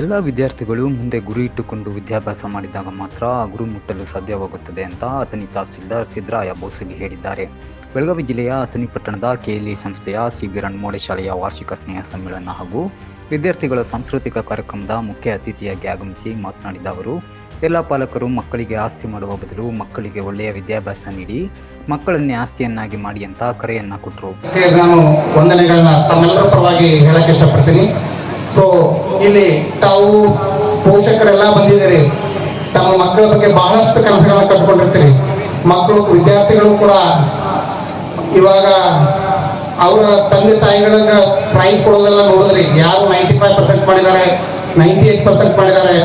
ಎಲ್ಲ ವಿದ್ಯಾರ್ಥಿಗಳು ಮುಂದೆ ಗುರಿ ಇಟ್ಟುಕೊಂಡು ವಿದ್ಯಾಭ್ಯಾಸ ಮಾಡಿದಾಗ ಮಾತ್ರ ಗುರು ಮುಟ್ಟಲು ಸಾಧ್ಯವಾಗುತ್ತದೆ ಅಂತ ಅಥಣಿ ತಹಸೀಲ್ದಾರ್ ಸಿದ್ದರಾಯ ಬೋಸಗಿ ಹೇಳಿದ್ದಾರೆ. ಬೆಳಗಾವಿ ಜಿಲ್ಲೆಯ ಅಥಣಿ ಪಟ್ಟಣದ ಕೆಎಲ್ಇ ಸಂಸ್ಥೆಯ ಸಿ ಬಿ ಶಾಲೆಯ ವಾರ್ಷಿಕ ಸ್ನೇಹ ಸಮ್ಮೇಳನ ಹಾಗೂ ವಿದ್ಯಾರ್ಥಿಗಳ ಸಾಂಸ್ಕೃತಿಕ ಕಾರ್ಯಕ್ರಮದ ಮುಖ್ಯ ಅತಿಥಿಯಾಗಿ ಆಗಮಿಸಿ ಮಾತನಾಡಿದ ಅವರು, ಎಲ್ಲ ಪಾಲಕರು ಮಕ್ಕಳಿಗೆ ಆಸ್ತಿ ಮಾಡುವ ಬದಲು ಮಕ್ಕಳಿಗೆ ಒಳ್ಳೆಯ ವಿದ್ಯಾಭ್ಯಾಸ ನೀಡಿ, ಮಕ್ಕಳನ್ನೇ ಆಸ್ತಿಯನ್ನಾಗಿ ಮಾಡಿ ಅಂತ ಕರೆಯನ್ನ ಕೊಟ್ಟರು. ನಾನು ವಂದನೆಗಳನ್ನ ತಮ್ಮೆಲ್ಲರ ಪರವಾಗಿ ಹೇಳಕ್ಕೆ ಇಷ್ಟಪಡ್ತೀನಿ. ಸೊ ಇಲ್ಲಿ ತಾವು ಪೋಷಕರೆಲ್ಲ ಬಂದಿದ್ದೀರಿ. ತಮ್ಮ ಮಕ್ಕಳ ಬಗ್ಗೆ ಬಹಳಷ್ಟು ಕೆಲಸಗಳನ್ನ ಕಟ್ಕೊಂಡಿರ್ತೀರಿ. ಮಕ್ಕಳು, ವಿದ್ಯಾರ್ಥಿಗಳು ಕೂಡ ಇವಾಗ ಅವರ ತಂದೆ ತಾಯಿಗಳಿಗೆ ಪ್ರೈಸ್ ಕೊಡೋದೆಲ್ಲ ನೋಡಿದ್ರಿ. ಯಾರು ನೈಂಟಿ ಫೈವ್ ಪರ್ಸೆಂಟ್ ಮಾಡಿದ್ದಾರೆ ನೈಂಟಿ ಏಟ್ ಪರ್ಸೆಂಟ್ ಮಾಡಿದ್ದಾರೆ.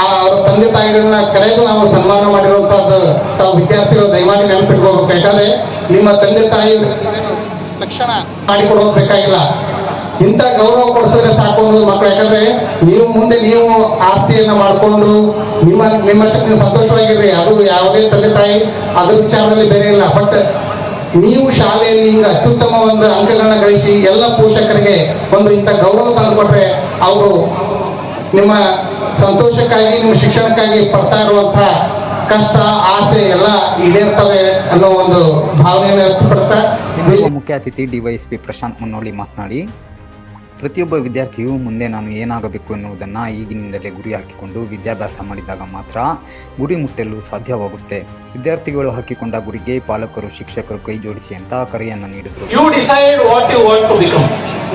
ಆ ಅವ್ರ ತಂದೆ ತಾಯಿಗಳನ್ನ ಕರೆದು ನಾವು ಸನ್ಮಾನ ಮಾಡಿರುವಂತಹದ್ದು ತಾವು ವಿದ್ಯಾರ್ಥಿಗಳು ದಯಮಾಡಿ ನೆನಪಿಟ್ಕೋಬೇಕು. ನಿಮ್ಮ ತಂದೆ ತಾಯಿ ತಕ್ಷಣ ಮಾಡಿಕೊಡೋದು ಬೇಕಾಗಿಲ್ಲ. ಇಂಥ ಗೌರವ ಕೊಡಿಸಿದ್ರೆ ಸಾಕು ಅನ್ನೋದು ಮಕ್ಕಳು ಯಾಕಂದ್ರೆ ನೀವು ಮುಂದೆ ನೀವು ಆಸ್ತಿಯನ್ನ ಮಾಡಿಕೊಂಡು ನಿಮ್ಮ ನಿಮ್ಮಷ್ಟಕ್ಕೆ ನೀವು ಸಂತೋಷವಾಗಿರ್ರಿ. ಅದು ಯಾವುದೇ ತಂದೆ ತಾಯಿ ಅದ್ರ ವಿಚಾರದಲ್ಲಿ ಬೇರೆ ಇಲ್ಲ. ಬಟ್ ನೀವು ಶಾಲೆಯಲ್ಲಿ ಈಗ ಅತ್ಯುತ್ತಮ ಒಂದು ಅಂಕಗಳನ್ನ ಗಳಿಸಿ ಎಲ್ಲ ಪೋಷಕರಿಗೆ ಒಂದು ಇಂಥ ಗೌರವ ತಂದುಕೊಟ್ರೆ ಅವರು ನಿಮ್ಮ ಸಂತೋಷಕ್ಕಾಗಿ, ನಿಮ್ಮ ಶಿಕ್ಷಣಕ್ಕಾಗಿ ಪಡ್ತಾ ಇರುವಂತಹ ಕಷ್ಟ, ಆಸೆ ಎಲ್ಲ ಈಡೇರ್ತವೆ ಅನ್ನೋ ಒಂದು ಭಾವನೆಯನ್ನು ವ್ಯಕ್ತಪಡಿಸ್ತಾ ಮುಖ್ಯ ಅತಿಥಿ ಡಿವೈಎಸ್ಪಿ ಪ್ರಶಾಂತ್ ಮುನ್ನೋಳಿ ಮಾತನಾಡಿ ಪ್ರತಿಯೊಬ್ಬ ವಿದ್ಯಾರ್ಥಿಯು ಮುಂದೆ ನಾನು ಏನಾಗಬೇಕು ಎನ್ನುವುದನ್ನು ಈಗಿನಿಂದಲೇ ಗುರಿ ಹಾಕಿಕೊಂಡು ವಿದ್ಯಾಭ್ಯಾಸ ಮಾಡಿದಾಗ ಮಾತ್ರ ಗುರಿ ಮುಟ್ಟಲು ಸಾಧ್ಯವಾಗುತ್ತೆ. ವಿದ್ಯಾರ್ಥಿಗಳು ಹಾಕಿಕೊಂಡ ಗುರಿಗೆ ಪಾಲಕರು, ಶಿಕ್ಷಕರು ಕೈ ಜೋಡಿಸಿ ಅಂತ ಕರೆಯನ್ನು ನೀಡಿದರು.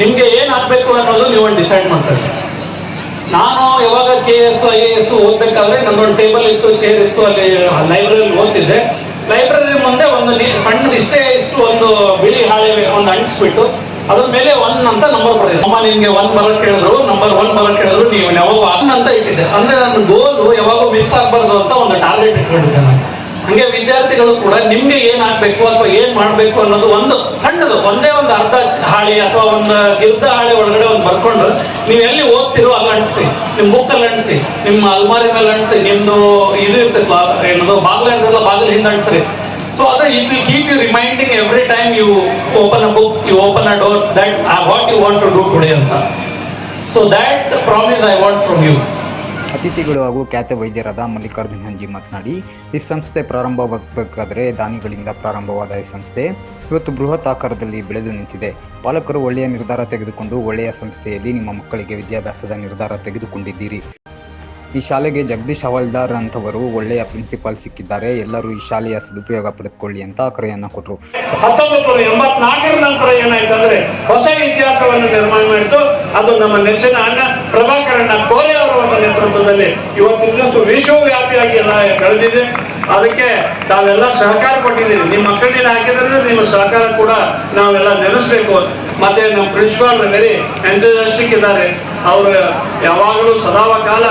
ನಿಮ್ಗೆ ಏನ್ ಆಗ್ಬೇಕು ಅನ್ನೋದು ನೀವು ಡಿಸೈಡ್ ಮಾಡ್ತಾರೆ ನಾನು ಯಾವಾಗ K S I A S ಓದ್ಬೇಕಾದ್ರೆ ನನ್ನೊಂದು ಟೇಬಲ್ ಇತ್ತು ಚೇರ್ ಇತ್ತು, ಅಲ್ಲಿ ಲೈಬ್ರರಿ ಓದ್ತಿದ್ದೆ. ಲೈಬ್ರರಿ ಮುಂದೆ ಒಂದು ಸಣ್ಣ ಇಷ್ಟೇ ಇಷ್ಟು ಒಂದು ಬಿಳಿ ಹಾಳೆ ಒಂದು ಅಂಟಿಸ್ಬಿಟ್ಟು ಅದ್ರ ಮೇಲೆ ಒನ್ ಅಂತ ನಂಬರ್ ಬರೆದಿದೆ ಅಮ್ಮ ನಿಮ್ಗೆ ಒನ್ ಬರ ಕೇಳಿದ್ರು ನಂಬರ್ ಒನ್ ಬರ ಕೇಳಿದ್ರು, ನೀವು ಯಾವಾಗ ಒನ್ ಅಂತ ಇಟ್ಟಿದ್ದೆ. ಅಂದ್ರೆ ನನ್ನ ಗೋಲು ಯಾವಾಗೂ ಮಿಸ್ ಆಗ್ಬಾರ್ದು ಅಂತ ಒಂದು ಟಾರ್ಗೆಟ್ ಇಟ್ಕೊಂಡಿದ್ದೆ ನಾನು. ಹಂಗೆ ವಿದ್ಯಾರ್ಥಿಗಳು ಕೂಡ ನಿಮ್ಗೆ ಏನ್ ಆಗ್ಬೇಕು ಅಥವಾ ಏನ್ ಮಾಡ್ಬೇಕು ಅನ್ನೋದು ಒಂದು ಸಣ್ಣದು, ಒಂದೇ ಒಂದು ಅರ್ಧ ಹಾಳಿ ಅಥವಾ ಒಂದು ಗಿರ್ದ ಹಾಳಿ ಒಳಗಡೆ ಒಂದು ಬರ್ಕೊಂಡು ನೀವು ಎಲ್ಲಿ ಓದ್ತಿರೋ ಅಲ್ಲಿ ಅಂಟಿಸಿ. ನಿಮ್ ಬುಕ್ಕಲ್ಲಿ ಅಂಟಿಸಿ. ನಿಮ್ಮ ಅಲ್ಮಾರಿ ಮೇಲೆ ಅಂಟಿಸಿ. ನಿಮ್ದು ಇದು ಇರ್ತದೆ ಏನದು ಬಾಗಿಲ ಇರ್ತದಲ್ಲ ಬಾಗಿಲು ಹಿಂದೆ ಅಂಟಿಸ್ರಿ ಸೊ ಅದ it will keep you reminding every time you open a book you open a door that what you want to do today ಅಂತ so that promise I want from you ಅತಿಥಿಗಳು ಹಾಗೂ ಖ್ಯಾತ ವೈದ್ಯರಾದ ಮಲ್ಲಿಕಾರ್ಜುನ್ ಹಂಜಿ ಮಾತನಾಡಿ, ಈ ಸಂಸ್ಥೆ ಪ್ರಾರಂಭವಾಗಬೇಕಾದರೆ ದಾನಿಗಳಿಂದ ಪ್ರಾರಂಭವಾದ ಈ ಸಂಸ್ಥೆ ಇವತ್ತು ಬೃಹತ್ ಆಕಾರದಲ್ಲಿ ಬೆಳೆದು ನಿಂತಿದೆ. ಪಾಲಕರು ಒಳ್ಳೆಯ ನಿರ್ಧಾರ ತೆಗೆದುಕೊಂಡು ಒಳ್ಳೆಯ ಸಂಸ್ಥೆಯಲ್ಲಿ ನಿಮ್ಮ ಮಕ್ಕಳಿಗೆ ವಿದ್ಯಾಭ್ಯಾಸದ ನಿರ್ಧಾರ ತೆಗೆದುಕೊಂಡಿದ್ದೀರಿ. ಈ ಶಾಲೆಗೆ ಜಗದೀಶ್ ಹವಾಲ್ದಾರ್ ಅಂತವರು ಒಳ್ಳೆಯ ಪ್ರಿನ್ಸಿಪಾಲ್ ಸಿಕ್ಕಿದ್ದಾರೆ. ಎಲ್ಲರೂ ಈ ಶಾಲೆಯ ಸದುಪಯೋಗ ಪಡೆದುಕೊಳ್ಳಿ ಅಂತ ಕರೆಯನ್ನ ಕೊಟ್ಟರು ಹತ್ತೊಂಬತ್ತು ಎಂಬತ್ನಾಲ್ಕರ ನಂತರ ಏನಾಯ್ತಂದ್ರೆ ಹೊಸ ಇತಿಹಾಸವನ್ನು ನಿರ್ಮಾಣ ಮಾಡಿತು ಅದು ನಮ್ಮ ನೆಚ್ಚಿನ ಅಣ್ಣ ಪ್ರಭಾಕರಣ್ಣ ಕೋರೆ ಅವರ ನೇತೃತ್ವದಲ್ಲಿ. ಇವತ್ತು ವಿಶ್ವವ್ಯಾಪಿಯಾಗಿ ಎಲ್ಲ ಬೆಳೆದಿದೆ ಅದಕ್ಕೆ ತಾವೆಲ್ಲ ಸಹಕಾರ ಕೊಟ್ಟಿದ್ದೀವಿ ನಿಮ್ಮ ಮಕ್ಕಳಿಗೆ ಹಾಕಿದ್ರೆ ನಿಮ್ಮ ಸಹಕಾರ ಕೂಡ ನಾವೆಲ್ಲ ನೆನೆಸ್ಬೇಕು. ಮತ್ತೆ ನಮ್ಮ ಪ್ರಿನ್ಸಿಪಾಲ್ ವೆರಿ ಎಂಥೂಸಿಯಾಸ್ಟಿಕ್ ಇದ್ದಾರೆ. ಅವರು ಯಾವಾಗಲೂ ಸದಾವ ಕಾಲ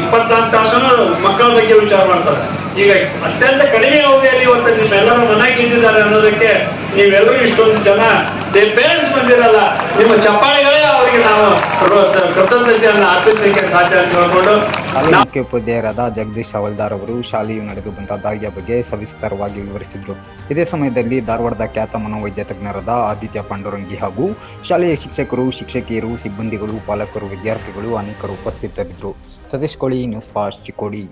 ಇಪ್ಪತ್ನಾಲ್ಕು ತಾಸು ಮಕ್ಕಳ ಬಗ್ಗೆ ವಿಚಾರ ಮಾಡ್ತಾರೆ. ಈಗ ಅತ್ಯಂತ ಕಡಿಮೆ ಅವಧಿಯಲ್ಲಿ ಇವತ್ತು ನಿಮ್ಮೆಲ್ಲರೂ ಮನೆಗೆ ಇದ್ದಿದ್ದಾರೆ ಅನ್ನೋದಕ್ಕೆ ನೀವೆಲ್ಲರೂ ಇಷ್ಟೊಂದು ಜನ ಪೇರೆಂಟ್ಸ್ ಬಂದಿರಲ್ಲ, ನಿಮ್ಮ ಚಪ್ಪಾಳೆಗಳೇ ಅವರಿಗೆ ನಾವು ಕೃತಜ್ಞತೆಯನ್ನು ಅರ್ಪಿಸಲಿಕ್ಕೆ ಸಾಧ್ಯ ಅಂತ ಹೇಳ್ಕೊಂಡು ಶಾಲೆಯ ಮುಖ್ಯೋಪಾಧ್ಯಾಯರಾದ ಜಗದೀಶ್ ಹವಲ್ದಾರ್ ಅವರು ಶಾಲೆಯು ನಡೆದು ಬಂದ ದಾರಿಯ ಬಗ್ಗೆ ಸವಿಸ್ತರವಾಗಿ ವಿವರಿಸಿದರು. ಇದೇ ಸಮಯದಲ್ಲಿ ಧಾರವಾಡದ ಖ್ಯಾತ ಮನೋವೈದ್ಯ ತಜ್ಞರಾದ ಆದಿತ್ಯ ಪಾಂಡುರಂಗಿ ಹಾಗೂ ಶಾಲೆಯ ಶಿಕ್ಷಕರು, ಶಿಕ್ಷಕಿಯರು, ಸಿಬ್ಬಂದಿಗಳು, ಪಾಲಕರು, ವಿದ್ಯಾರ್ಥಿಗಳು ಅನೇಕರು ಉಪಸ್ಥಿತರಿದ್ದರು. ಸತೀಶ್ ಕೋಳಿ, ನ್ಯೂಸ್ ಫಾಸ್ಟ್ ಚಿಕ್ಕೋಡಿ.